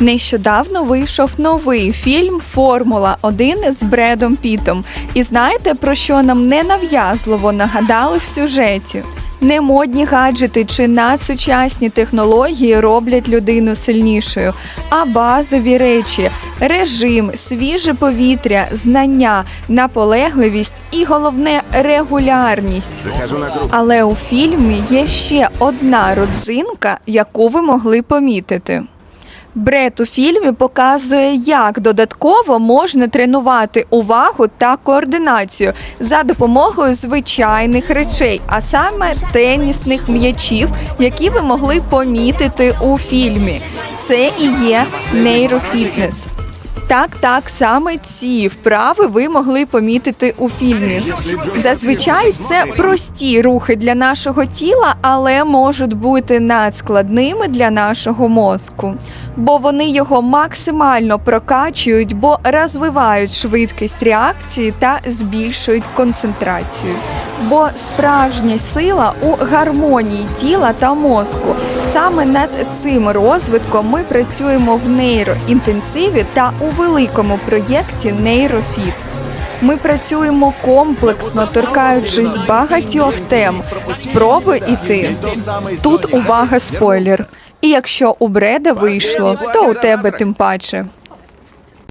Нещодавно вийшов новий фільм Формула 1 з Бредом Пітом. І знаєте, про що нам ненав'язливо нагадали в сюжеті? Не модні гаджети чи надсучасні технології роблять людину сильнішою, а базові речі, режим, свіже повітря, знання, наполегливість і головне регулярність. Але у фільмі є ще одна родзинка, яку ви могли помітити. Бред у фільмі показує, як додатково можна тренувати увагу та координацію за допомогою звичайних речей, а саме тенісних м'ячів, які ви могли помітити у фільмі. Це і є нейрофітнес. Так, так, саме ці вправи ви могли помітити у фільмі. Зазвичай це прості рухи для нашого тіла, але можуть бути надскладними для нашого мозку, бо вони його максимально прокачують, бо розвивають швидкість реакції та збільшують концентрацію. Бо справжня сила у гармонії тіла та мозку. Саме над цим розвитком ми працюємо в нейроінтенсиві та у великому проєкті Нейрофіт. Ми працюємо комплексно, торкаючись багатьох тем. Спробуй іти. Тут увага, спойлер. І якщо у Бреда вийшло, то у тебе тим паче.